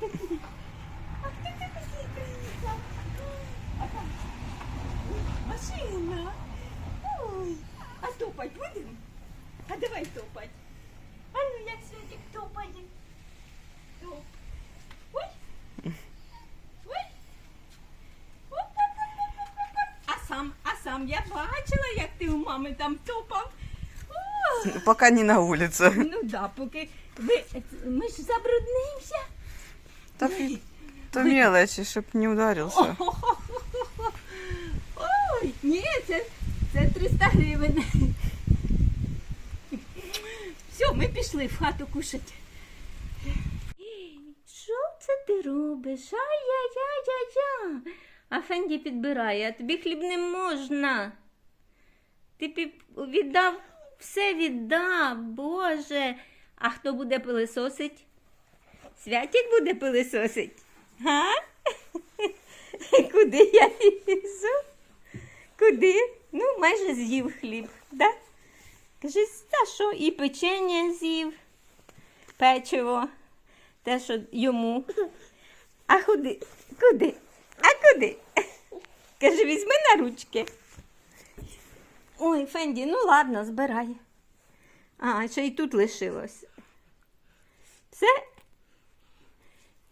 такий? А хто ти такий приїхав? А там машина. Ой, а топать будемо? А давай топать. А ну як Святик топає? Топ. Ой. Ой. Оп-оп-оп-оп-оп-оп. А сам, а сам я бачила, як ти у мами там топав. О, Пока не на улице. ну да, поки ви, ми ж забруднимося. Да, то мелочи, чтоб не ударился. Ой, ні, це, це 300 гривень. Все, ми пішли в хату кушати. Що це ти робиш? Ай-яй-яй-яй-яй. А Фенді підбирає, а тобі хліб не можна. Ти піп... віддав, все віддав, Боже. А хто буде пилисосить? Святік буде пилисосить? Га? Куди я лізу? Куди? Ну, майже з'їв хліб, да? Каже, та що, і печення з'їв, печиво, те, що йому. А куди? Куди? А куди? Каже, візьми на ручки. Ой, Фенді, ну ладно, збирай. А, ще й тут лишилось. Все?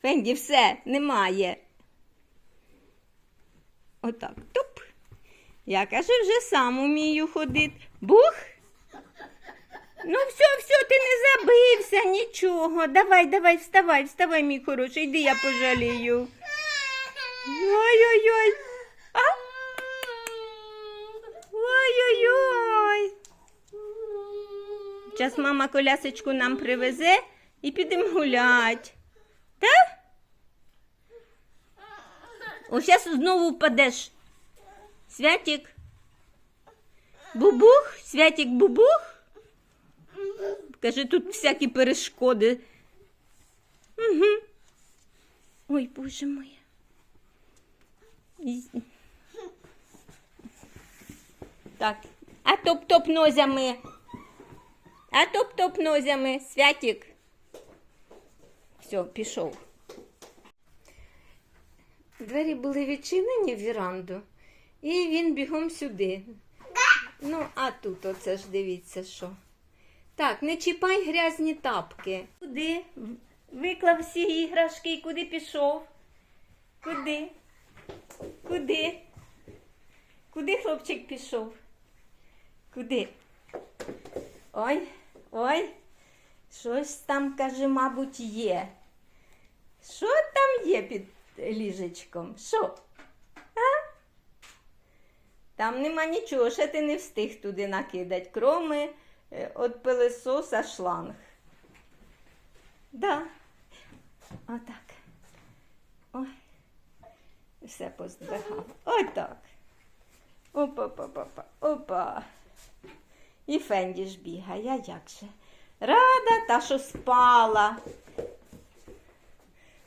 Фенді, все, немає. Отак. Туп. Я каже, вже сам умію ходити. Бух. Ну, все, все, ти не забився, нічого. Давай, давай, вставай, вставай, мій хороший, йди я пожалію. Ой-ой-ой. Ой-ой-ой. Зараз мама колясочку нам привезе і підемо гулять. Так? О, зараз знову впадеш. Святик. Бубух, святик бубух. Каже, тут всякі перешкоди. Угу. Ой, боже мой. Так, а топ-топ нозями. А топ-топ нозями. Святик. Все, пішов. Двері були відчинені в віранду, і він бігом сюди. Ну, а тут оце ж дивіться, що. Так, не чіпай грязні тапки. Куди? Виклав всі іграшки і куди пішов? Куди? Куди? Куди хлопчик пішов? Куди? Ой, ой, щось там, каже, мабуть, є. Що там є під ліжечком? Що? А? Там нема нічого, ще ти не встиг туди накидати, кроме е, от пилисоса шланг. Да. Отак. Ой. Все поздвигав. Отак. Опа-па-па-па. Опа. І Фенді ж бігає, як же? Рада та, що спала.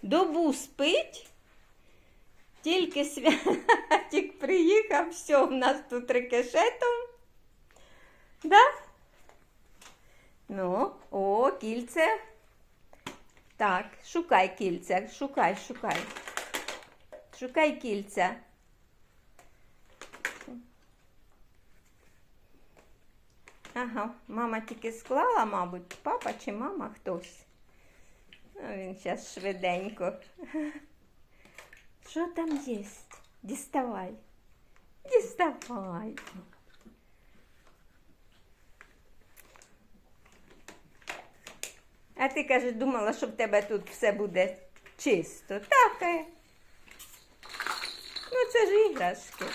Добу спить. Тільки святик приїхав, все, в нас тут рикошетом. Да? Ну, о, кільце. Так, шукай кільця, шукай, шукай. Шукай кільця. Ага, мама тільки склала, мабуть, папа чи мама хтось. Ну, він зараз швиденько. Що там є? Діставай. Діставай. А ти, каже, думала, що в тебе тут все буде чисто. Так. е. Ну, це ж іграшки.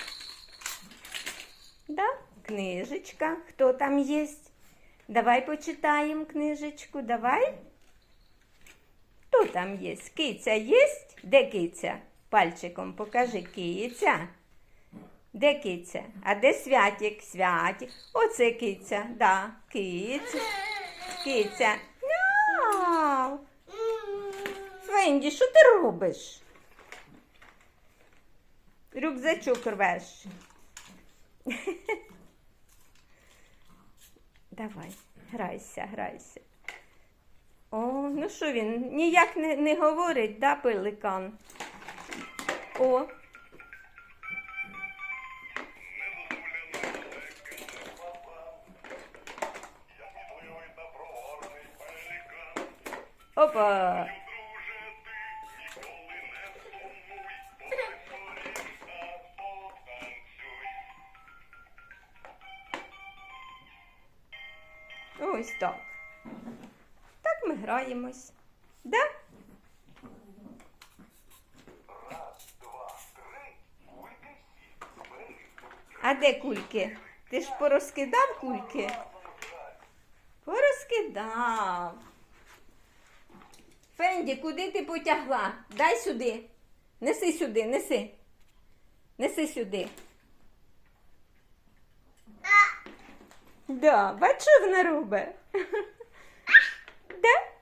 Да? Книжечка. Хто там є? Давай почитаємо книжечку. Давай. Хто там є? Киця є? Де киця? Пальчиком покажи киця. Де киця? А де святик? Святик. Оце киця. Да, киця. Киця. Мяу. Фенді, що ти робиш? Рюкзачок рвеш. Давай, грайся, грайся. О, ну що він? Ніяк не, не говорить, да, пеликан? О. Опа. Ось так. Так ми граємось. Да? А де кульки? Ти ж порозкидав кульки? Порозкидав. Фенді, куди ти потягла? Дай сюди. Неси сюди, неси. Неси сюди. Да, бачу, що вона робить. Да?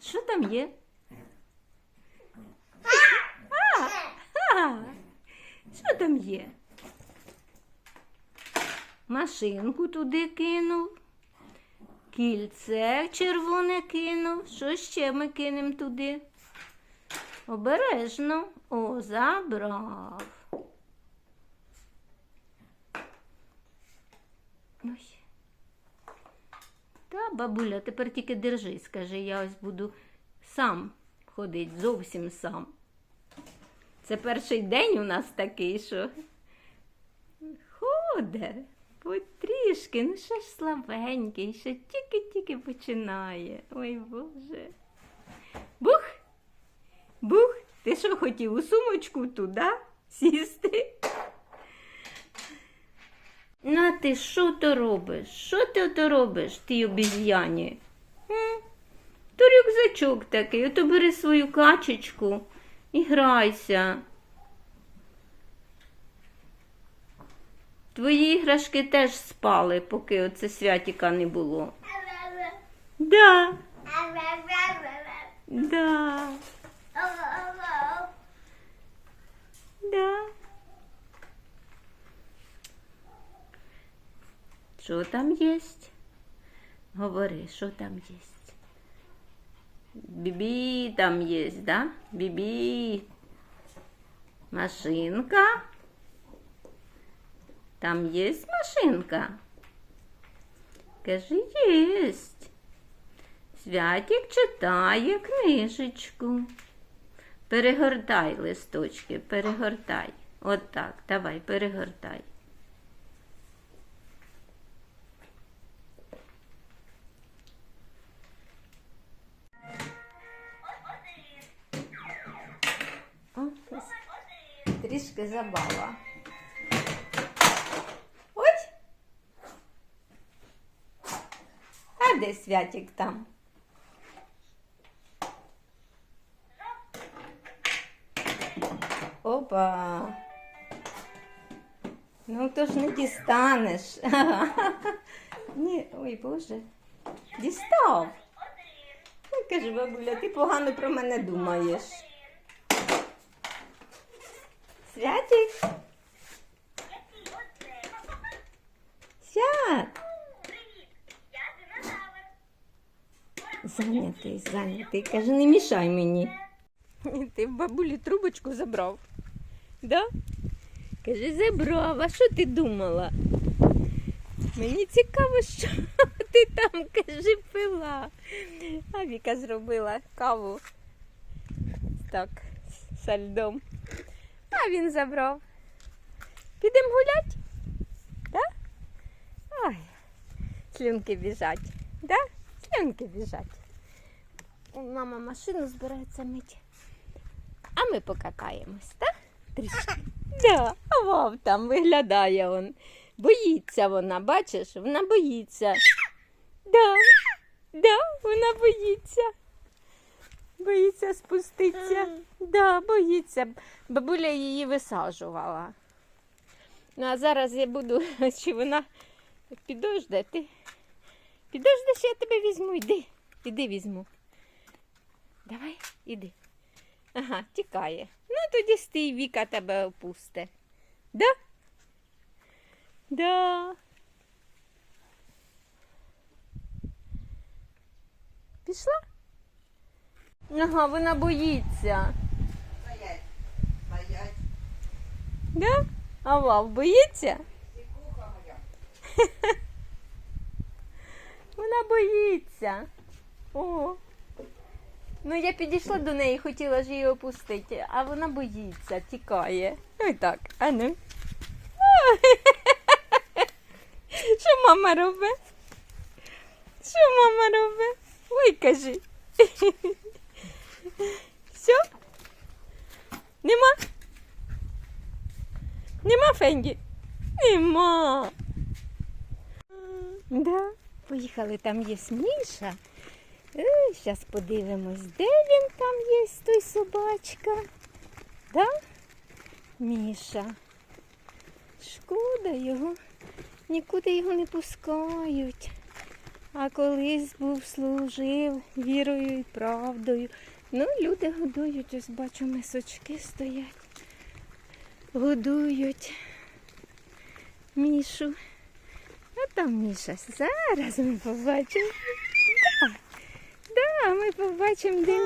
Що там є? А, а, що там є? Машинку туди кинув. Кільце червоне кинув. Що ще ми кинемо туди? Обережно. О, забрав. Ой. Та, бабуля, тепер тільки держи, скажи, я ось буду сам ходити, зовсім сам. Це перший день у нас такий, що ходе, потрішки, ну ще ж слабенький, ще тільки-тільки починає. Ой Боже. Бух, бух, ти що хотів у сумочку туди сісти? Ну, а ти що то робиш? Що ти то робиш, ти обіз'яні? То рюкзачок такий, ото бери свою качечку і грайся. Твої іграшки теж спали, поки оце святіка не було. Да, да, да. Що там є? Говори, що там є? Бібі там є, да? Бібі. Машинка. Там є машинка. Кажи, єсть. Святік читає книжечку. Перегортай листочки, перегортай. От так, давай, перегортай. Трішки забава. Ой. А де святік там? Опа. Ну то ж не дістанеш. Ні, ой Боже. Дістав. Ну, Каже, бабуля, ти погано про мене думаєш. Святик. Свят. Зайнятий, зайнятий. Каже, не мішай мені. Ти в бабулі трубочку забрав. Да? Каже, забрав. А що ти думала? Мені цікаво, що ти там, каже, пила. А Віка зробила каву. Так, со льдом. А він забрав. Підемо гулять? Да? Ой, слюнки біжать. Да? Слюнки біжать. Мама машину збирається мити. А ми покатаємось, так? Трішки. Да, а вов там виглядає он. Боїться вона, бачиш? Вона боїться. Да, да, вона боїться. Боїться спуститися. Да, боїться. Бабуля її висаджувала. Ну, а зараз я буду, чи вона підожде, ти підождеш, я тебе візьму, йди. Іди візьму. Давай, іди. Ага, тікає. Ну тоді стій, Віка тебе опусте. Да? Да. Пішла? Ага, вона боїться. Стоять, стоять. Да? А Вав боїться? Вона боїться. О. Ну, я підійшла до неї, хотіла ж її опустити, а вона боїться, тікає. Ой так, а ну. Що мама робить? Що мама робить? Ой, кажи. Все? Нема? Нема Фенді? Нема. Да, поїхали, там є Міша. Зараз подивимось, де він там є, той собачка. Да? Міша. Шкода його. Нікуди його не пускають. А колись був служив вірою і правдою. Ну, люди годують, ось бачу, мисочки стоять. Годують. Мішу. А там Міша. Зараз ми побачимо. Да, да, ми побачимо, де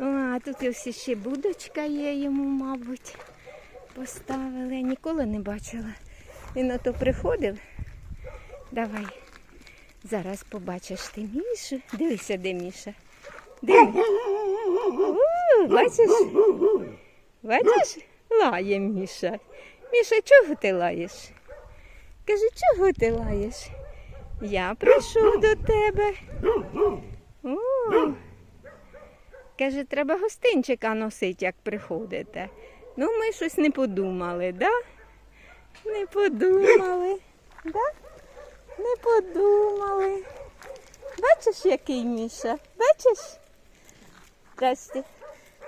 а тут ось ще будочка є йому, мабуть, поставили. Ніколи не бачила. Він ото приходив. Давай. Зараз побачиш ти Мішу. Дивися, де Міша. О, бачиш? Бачиш? Лає Міша. Міша, чого ти лаєш? Кажи, чого ти лаєш? Я прийшов до тебе. О, каже, треба гостинчика носити, як приходите. Ну, ми щось не подумали, да? Не подумали. Да? Не подумали. Бачиш, який Міша? Бачиш? Здрасте.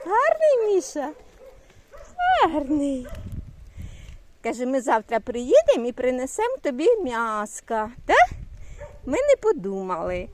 Гарний Міша. Гарний. Каже, ми завтра приїдемо і принесемо тобі м'яска. Ми не подумали.